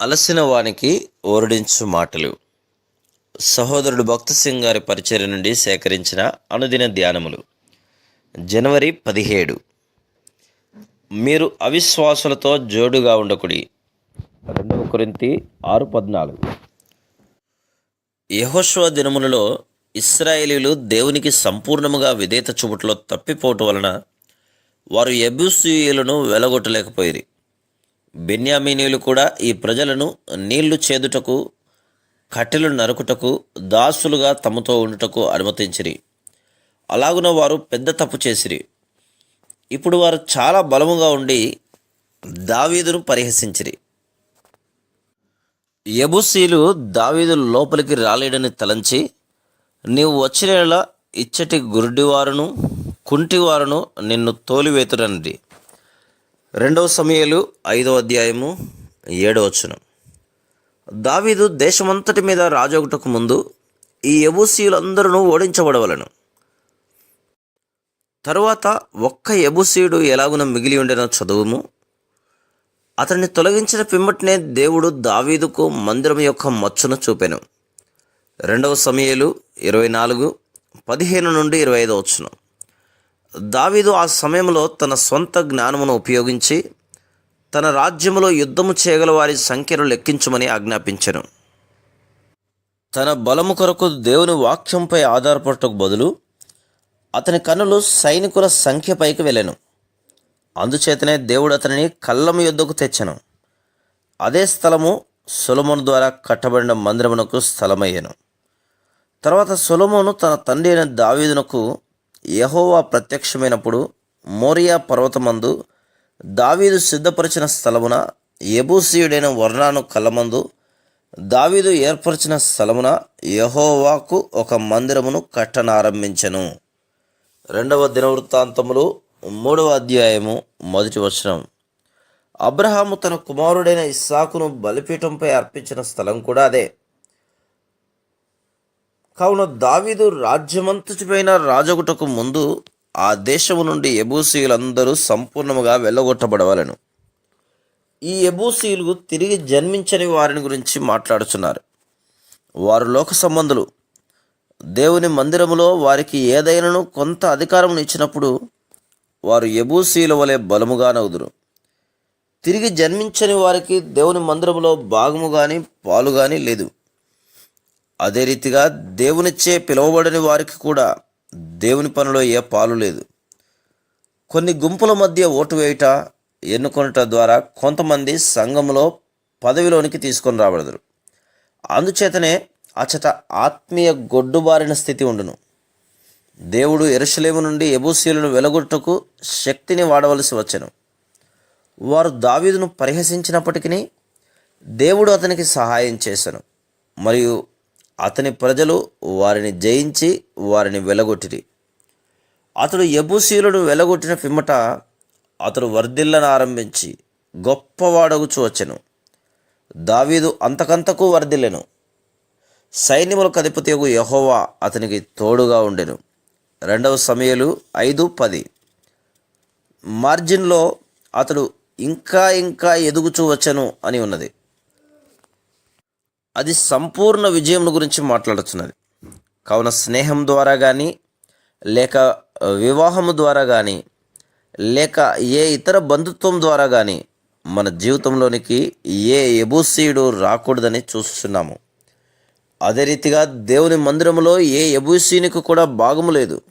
అలసిన వానికి ఓరడించు మాటలు. సహోదరుడు భక్త సింగ్ గారి పరిచర్య నుండి సేకరించిన అనుదిన ధ్యానములు. జనవరి పదిహేడు. మీరు అవిశ్వాసులతో జోడుగా ఉండకుడి. రెండవ కొరింతి ఆరు పద్నాలుగు. యహోశ్వ దినములలో ఇస్రాయేలీలు దేవునికి సంపూర్ణముగా విధేత చూపుట్లో తప్పిపోవటం వలన వారు ఎబుసీయులను వెలగొట్టలేకపోయిరి. బెన్యామీనీయులు కూడా ఈ ప్రజలను నీళ్ళు చేదుటకు కట్టెలు నరుకుటకు దాసులుగా తమతో ఉండుటకు అనుమతించిరి. అలాగున వారు పెద్ద తప్పు చేసిరి. ఇప్పుడు వారు చాలా బలముగా ఉండి దావీదును పరిహసించిరి. ఎబుసీలు దావీదు లోపలికి రాలేడని తలంచి నీవు వచ్చిన ఇచ్చటి గురుడివారును కుంటివారును నిన్ను తోలివేతురనండి రెండవ సమయాలు ఐదవ అధ్యాయము ఏడవ వచనం. దావీదు దేశమంతటి మీద రాజొకటకు ముందు ఈ యబూసీయులందరూ ఓడించబడవలను. తరువాత ఒక్క ఎబుసీయుడు ఎలాగున మిగిలి ఉండేనో చదువుము. అతన్ని తొలగించిన పిమ్మటినే దేవుడు దావీదుకు మందిరం యొక్క మచ్చును చూపెను. రెండవ సమయాలు ఇరవై నాలుగు పదిహేను నుండి ఇరవై ఐదు వచ్చును దావీదు ఆ సమయంలో తన సొంత జ్ఞానమును ఉపయోగించి తన రాజ్యములో యుద్ధము చేయగల వారి సంఖ్యను లెక్కించమని ఆజ్ఞాపించను. తన బలము కొరకు దేవుని వాక్యంపై ఆధారపడటకు బదులు అతని కన్నులు సైనికుల సంఖ్యపైకి వెళ్ళెను. అందుచేతనే దేవుడు అతనిని కళ్ళము యుద్ధకు తెచ్చాను. అదే స్థలము సులమును ద్వారా కట్టబడిన మందిరమునకు స్థలమయ్యాను. తర్వాత సొలమోను తన తండ్రి అయిన దావీదునకు యహోవా ప్రత్యక్షమైనప్పుడు మోరియా పర్వతమందు దావీదు సిద్ధపరిచిన స్థలమున ఎబూసీయుడైన వర్ణాను కలమందు దావీదు ఏర్పరిచిన స్థలమున యహోవాకు ఒక మందిరమును కట్టనారంభించను. రెండవ దినవృత్తాంతములు మూడవ అధ్యాయము మొదటి వచనం. అబ్రహాము తన కుమారుడైన ఇస్సాకును బలిపీఠంపై అర్పించిన స్థలం కూడా అదే. కావున దావీదు రాజ్యమంతటిపైన రాజగుటకు ముందు ఆ దేశము నుండి ఎబూసీలందరూ సంపూర్ణముగా వెళ్ళగొట్టబడవలను. ఈ ఎబూసీయులు తిరిగి జన్మించని వారిని గురించి మాట్లాడుచున్నారు. వారు లోక సంబంధులు. దేవుని మందిరములో వారికి ఏదైనాను కొంత అధికారం ఇచ్చినప్పుడు వారు ఎబూసీల వలె బలముగా నవ్వుదురు. తిరిగి జన్మించని వారికి దేవుని మందిరములో భాగము కానీ పాలు కానీ లేదు. అదే రీతిగా దేవునిచ్చే పిలువబడని వారికి కూడా దేవుని పనిలో ఏ పాలు లేదు. కొన్ని గుంపుల మధ్య ఓటు వేయుట ఎన్నుకొనుట ద్వారా కొంతమంది సంఘంలో పదవిలోనికి తీసుకొని రాబడదురు. అందుచేతనే అచట ఆత్మీయ గొడ్డుబారిన స్థితి ఉండును. దేవుడు ఎరుసలేము నుండి ఎబూసీలను వెలగొట్టుకు శక్తిని వాడవలసి వచ్చను. వారు దావీదును పరిహసించినప్పటికీ దేవుడు అతనికి సహాయం చేశాను మరియు అతని ప్రజలు వారిని జయించి వారిని వెలగొట్టిరి. అతడు యబుసీలను వెలగొట్టిన పిమ్మట అతడు వర్ధిల్లను ఆరంభించి గొప్పవాడగుచు వచ్చెను. దావీదు అంతకంతకు వర్ధిల్లెను. సైన్యముల అధిపతియగు యహోవా అతనికి తోడుగా ఉండెను. రెండవ సమయలు ఐదు పది. మార్జిన్లో అతడు ఇంకా ఇంకా ఎదుగుచూ వచ్చెను అని ఉన్నది. అది సంపూర్ణ విజయం గురించి మాట్లాడుతున్నది. కావున స్నేహం ద్వారా కానీ లేక వివాహము ద్వారా కానీ లేక ఏ ఇతర బంధుత్వం ద్వారా కానీ మన జీవితంలోనికి ఏ ఎబూసీయుడు రాకూడదని చూస్తున్నాము. అదే రీతిగా దేవుని మందిరములో ఏ ఎబూసీనికి కూడా భాగము లేదు.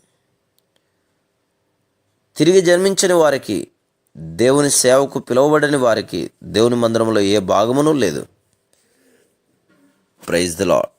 తిరిగి జన్మించని వారికి దేవుని సేవకు పిలువబడని వారికి దేవుని మందిరంలో ఏ భాగమును లేదు. Praise the lord